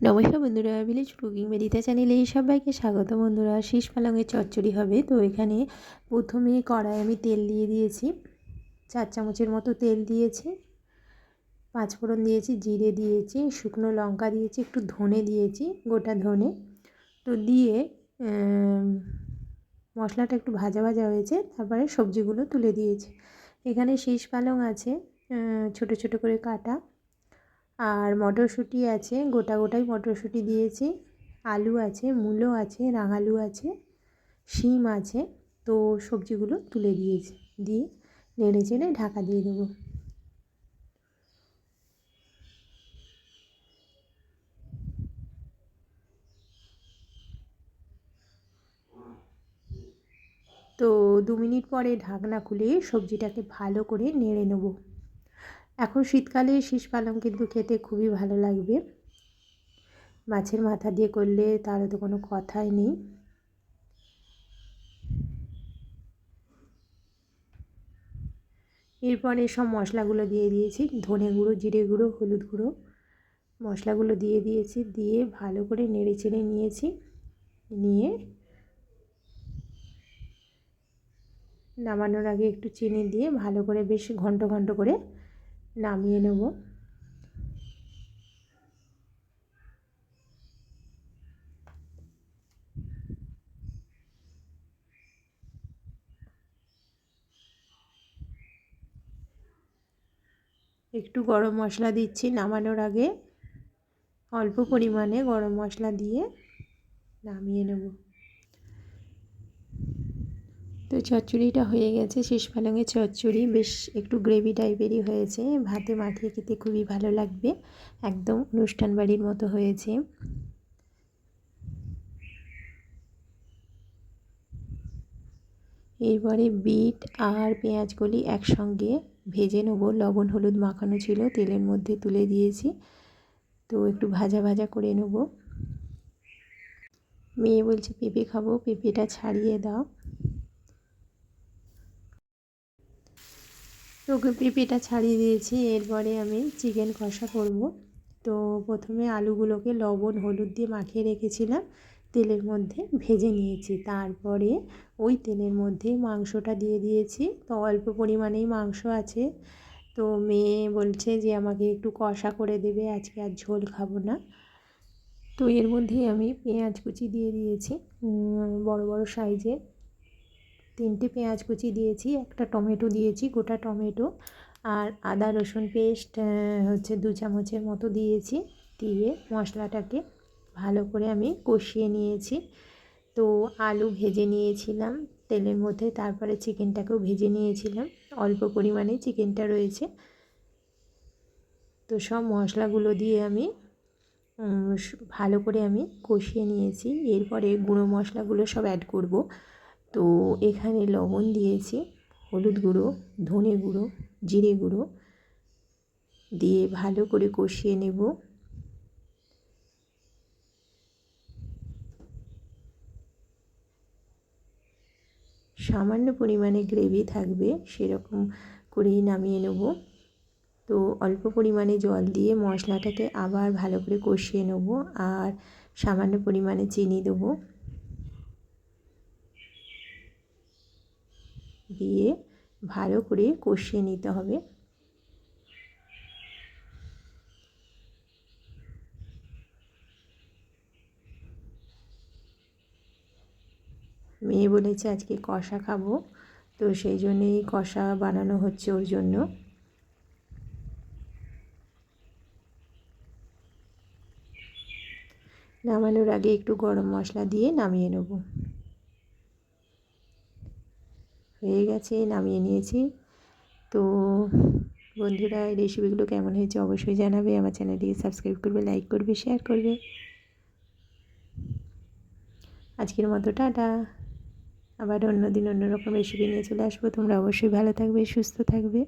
নমস্কার বন্ধুরা village cooking মেডিতা চ্যানেলে এই সবাইকে স্বাগত বন্ধুরা। শীষ পালংয়ের চচ্চড়ি হবে। তো এখানে প্রথমে কড়াই আমি তেল দিয়ে দিয়েছি। চার চামচের মতো তেল দিয়েছি। পাঁচ ফোড়ন দিয়েছি, জিরে দিয়েছি, শুকনো লঙ্কা দিয়েছি, একটু ধনে দিয়েছি, গোটা ধনে। তো দিয়ে মশলাটা একটু ভাজা ভাজা হয়েছে, তারপরে সবজিগুলো তুলে দিয়েছি। এখানে শীষ পালং আছে ছোট ছোট করে কাটা। আর মটরশুঁটি আছে, গোটা গোটাই মটরশুঁটি দিয়েছি। আলু আছে, মূলো আছে, রাঙালু আছে, শিম আছে। তো সবজিগুলো তুলে দিয়েছি, দিয়ে নেড়ে চেড়ে ঢাকা দিয়ে দেবো। তো দু মিনিট পরে ঢাকনা খুলে সবজিটাকে ভালো করে নেড়ে নেব। এখন শীতকালে শীষ পালং কিন্তু খেতে খুবই ভালো লাগবে। মাছের মাথা দিয়ে করলে তার তো কোনো কথাই নেই। এরপরে সব মশলাগুলো দিয়ে দিয়েছি, ধনে গুঁড়ো, জিরে গুঁড়ো, হলুদ গুঁড়ো। মশলাগুলো দিয়ে দিয়েছি, দিয়ে ভালো করে নেড়ে চেড়ে নিয়েছি। নিয়ে নামানোর আগে একটু চিনি দিয়ে ভালো করে বেশ ঘন্ট ঘন্ট করে নামিয়ে নেব। একটু গরম মশলা দিচ্ছি নামানোর আগে। অল্প পরিমাণে গরম মশলা দিয়ে নামিয়ে নেব। তো চচ্চড়িটা হয়ে গেছে, শেষ পালংয়ের চচ্চড়ি। বেশ একটু গ্রেভি টাইপেরই হয়েছে। ভাতে মাখিয়ে খেতে খুবই ভালো লাগবে। একদম অনুষ্ঠান বাড়ির মতো হয়েছে। এরপরে বিট আর পেঁয়াজগুলি একসঙ্গে ভেজে নেব। লবণ, হলুদ মাখানো ছিল, তেলের মধ্যে তুলে দিয়েছি। তো একটু ভাজা ভাজা করে নেব। মেয়ে বলছে, পেঁপে খাব, পেঁপেটা ছাড়িয়ে দাও। তো পেঁপেটা ছাড়িয়ে দিয়েছি। এরপরে আমি চিকেন কষা করব। তো প্রথমে আলুগুলোকে লবণ, হলুদ দিয়ে মাখিয়ে রেখেছিলাম। তেলের মধ্যে ভেজে নিয়েছি। তারপরে ওই তেলের মধ্যে মাংসটা দিয়ে দিয়েছি। তো অল্প পরিমাণেই মাংস আছে। তো মেয়ে বলছে যে, আমাকে একটু কষা করে দেবে, আজকে আর ঝোল খাব না। তো এর মধ্যেই আমি পেঁয়াজ কুচি দিয়ে দিয়েছি। বড় বড় সাইজের। তিনটে পেঁয়াজ কুচি দিয়েছি, একটা টমেটো দিয়েছি, গোটা টমেটো আর আদা, রসুন পেস্ট হচ্ছে দু চামচের মতো দিয়েছি, দিয়ে মশলাটাকে ভালো করে আমি কষিয়ে নিয়েছি। তো আলু ভেজে নিয়েছিলাম, তেলের মধ্যে তারপরে চিকেনটাকেও ভেজে নিয়েছিলাম, অল্প পরিমাণে চিকেনটা রয়েছে। তো সব মশলাগুলো দিয়ে আমি ভালো করে আমি কষিয়ে নিয়েছি, এরপরে গুঁড়ো মশলাগুলো সব অ্যাড করব। তো এখানে লবণ দিয়েছি, হলুদ গুঁড়ো, ধনে গুঁড়ো, জিরে গুঁড়ো দিয়ে ভালো করে কষিয়ে নেব। সামান্য পরিমাণে গ্রেভি থাকবে, সেরকম করেই নামিয়ে নেব। তো অল্প পরিমাণে জল দিয়ে মশলাটাকে আবার ভালো করে কষিয়ে নেব আর সামান্য পরিমাণে চিনি দেবো। দিয়ে ভালো করে কষিয়ে নিতে হবে। মেয়ে বলেছে, আজকে কষা খাব। তো সেই জন্যেই কষা বানানো হচ্ছে ওর জন্য। নামানোর আগে একটু গরম মশলা দিয়ে নামিয়ে নেব। হয়ে গেছে, নামিয়ে নিয়েছি। তো বন্ধুরা, এই রেসিপিগুলো কেমন হয়েছে অবশ্যই জানাবে। আমার চ্যানেলটিকে সাবস্ক্রাইব করবে লাইক করবে শেয়ার করবে। আজকের মতো টাটা। আবার অন্য দিন অন্যরকম রেসিপি নিয়ে চলে আসব। তোমরা অবশ্যই ভালো থাকবে, সুস্থ থাকবে।